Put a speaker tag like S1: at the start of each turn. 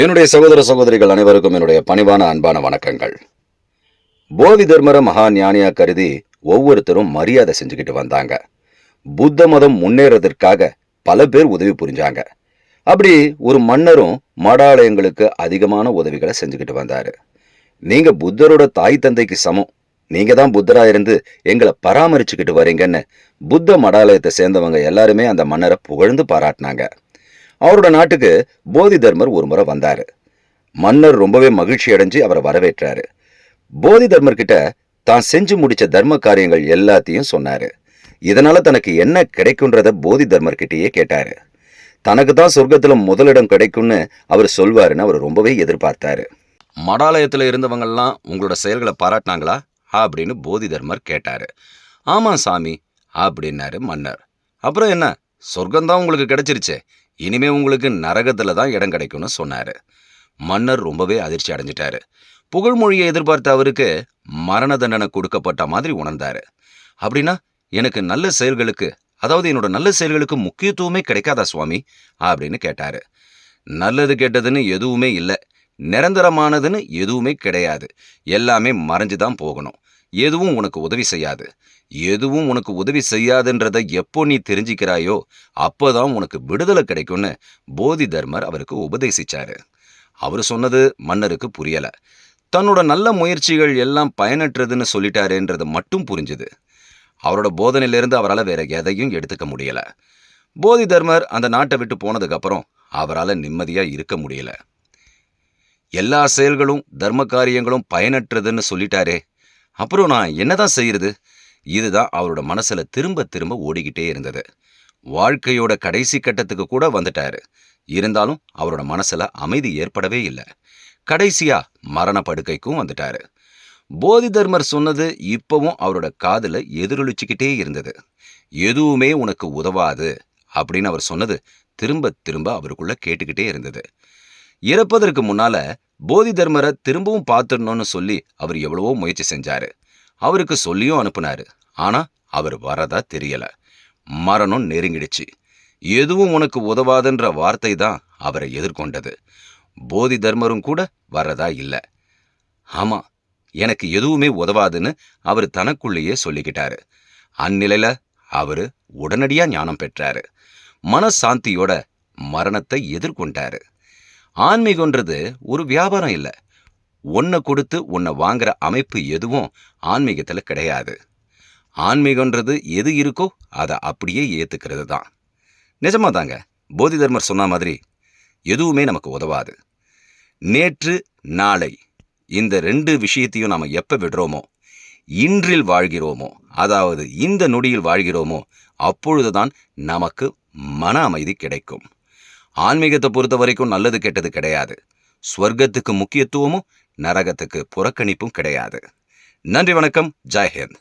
S1: என்னுடைய சகோதர சகோதரிகள் அனைவருக்கும் என்னுடைய பணிவான அன்பான வணக்கங்கள். போதி தர்மர மகா ஞானியா கருதி ஒவ்வொருத்தரும் மரியாதை செஞ்சுக்கிட்டு வந்தாங்க. புத்த மதம் முன்னேறதற்காக பல பேர் உதவி புரிஞ்சாங்க. அப்படி ஒரு மன்னரும் மடாலயங்களுக்கு அதிகமான உதவிகளை செஞ்சுக்கிட்டு வந்தாரு. நீங்க புத்தரோட தாய் தந்தைக்கு சமம். நீங்க தான் புத்தரா இருந்து எங்களை பராமரிச்சுக்கிட்டு வரீங்கன்னு புத்த மடாலயத்தை சேர்ந்தவங்க எல்லாருமே அந்த மன்னரை புகழ்ந்து பாராட்டினாங்க. அவரோட நாட்டுக்கு போதி தர்மர் ஒரு முறை வந்தாரு. மன்னர் ரொம்பவே மகிழ்ச்சி அடைஞ்சு அவரை வரவேற்றாரு. போதி தர்மர் கிட்ட தான் செஞ்சு முடிச்ச தர்ம காரியங்கள் எல்லாத்தையும் சொன்னாரு. இதனால தனக்கு என்ன கிடைக்குன்றத போதி தர்மர் கிட்டயே கேட்டாரு. தனக்கு தான் சொர்க்கத்துல முதலிடம் கிடைக்கும்னு அவர் சொல்வாருன்னு அவர் ரொம்பவே எதிர்பார்த்தாரு. மடாலயத்துல இருந்தவங்கெல்லாம் உங்களோட செயல்களை பாராட்டினாங்களா? அப்படின்னு போதி தர்மர் கேட்டாரு. ஆமா சாமி அப்படின்னாரு மன்னர். அப்புறம் என்ன? சொர்க்கம்தான் உங்களுக்கு கிடைச்சிருச்சே. இனிமே உங்களுக்கு நரகத்துல தான் இடம் கிடைக்கும்னு சொன்னாரு. மன்னர் ரொம்பவே அதிர்ச்சி அடைஞ்சிட்டாரு. புகழ்மொழியை எதிர்பார்த்த அவருக்கு மரண தண்டனை கொடுக்கப்பட்ட மாதிரி உணர்ந்தாரு. அப்படின்னா எனக்கு நல்ல செயல்களுக்கு அதாவது என்னோட நல்ல செயல்களுக்கு முக்கியத்துவமே கிடைக்காதா சுவாமி? அப்படின்னு கேட்டாரு. நல்லது கெட்டதுன்னு எதுவுமே இல்லை. நிரந்தரமானதுன்னு எதுவுமே கிடையாது. எல்லாமே மறைஞ்சு தான் போகணும். எதுவும் உனக்கு உதவி செய்யாது. எதுவும் உனக்கு உதவி செய்யாதுன்றதை எப்போ நீ தெரிஞ்சுக்கிறாயோ அப்போதான் உனக்கு விடுதலை கிடைக்கும்னு போதி தர்மர் அவருக்கு உபதேசிச்சாரு. அவர் சொன்னது மன்னருக்கு புரியல. தன்னோட நல்ல முயற்சிகள் எல்லாம் பயனற்றதுன்னு சொல்லிட்டாருன்றது மட்டும் புரிஞ்சுது. அவரோட போதனையிலிருந்து அவரால் வேற எதையும் எடுத்துக்க முடியல. போதி தர்மர் அந்த நாட்டை விட்டு போனதுக்கு அப்புறம் அவரால் நிம்மதியா இருக்க முடியல. எல்லா செயல்களும் தர்ம காரியங்களும் பயனற்றதுன்னு சொல்லிட்டாரே அப்புறம் நான் என்னதான் செய்யறது? இதுதான் அவரோட மனசுல திரும்ப திரும்ப ஓடிக்கிட்டே இருந்தது. வாழ்க்கையோட கடைசி கட்டத்துக்கு கூட வந்துட்டாரு. இருந்தாலும் அவரோட மனசுல அமைதி ஏற்படவே இல்லை. கடைசியா மரண படுக்கைக்கும் வந்துட்டாரு. போதி தர்மர் சொன்னது இப்பவும் அவரோட காதுல எதிரொலிச்சுக்கிட்டே இருந்தது. எதுவுமே உனக்கு உதவாது அப்படின்னு அவர் சொன்னது திரும்ப திரும்ப அவருக்குள்ள கேட்டுக்கிட்டே இருந்தது. இறப்பதற்கு முன்னால போதி தர்மரை திரும்பவும் பார்த்துடணும்னு சொல்லி அவர் எவ்வளவோ முயற்சி செஞ்சாரு. அவருக்கு சொல்லியும் அனுப்புனாரு. ஆனா அவர் வரதா தெரியல. மரணம் நெருங்கிடுச்சு. எதுவும் உனக்கு உதவாதுன்ற வார்த்தை தான் அவரை எதிர்கொண்டது. போதி தர்மரும் கூட வரதா இல்லை. ஆமா எனக்கு எதுவுமே உதவாதுன்னு அவர் தனக்குள்ளேயே சொல்லிக்கிட்டாரு. அந்நிலையில அவரு உடனடியா ஞானம் பெற்றாரு. மனசாந்தியோட மரணத்தை எதிர்கொண்டாரு. ஆன்மீகன்றது ஒரு வியாபாரம் இல்லை. ஒன்றை கொடுத்து உன்னை வாங்குற அமைப்பு எதுவும் ஆன்மீகத்தில் கிடையாது. ஆன்மீகன்றது எது இருக்கோ அதை அப்படியே ஏற்றுக்கிறது தான். நிஜமாக தாங்க போதி தர்மர் சொன்ன மாதிரி எதுவுமே நமக்கு உதவாது. நேற்று நாளை இந்த ரெண்டு விஷயத்தையும் நாம் எப்போ விடுறோமோ இன்றில் வாழ்கிறோமோ அதாவது இந்த நொடியில் வாழ்கிறோமோ அப்பொழுதுதான் நமக்கு மன அமைதி கிடைக்கும். ஆன்மீகத்தை பொறுத்த வரைக்கும் நல்லது கெட்டது கிடையாது. ஸ்வர்க்கத்துக்கு முக்கியத்துவமும் நரகத்துக்கு புறக்கணிப்பும் கிடையாது. நன்றி வணக்கம். ஜெய்ஹிந்த்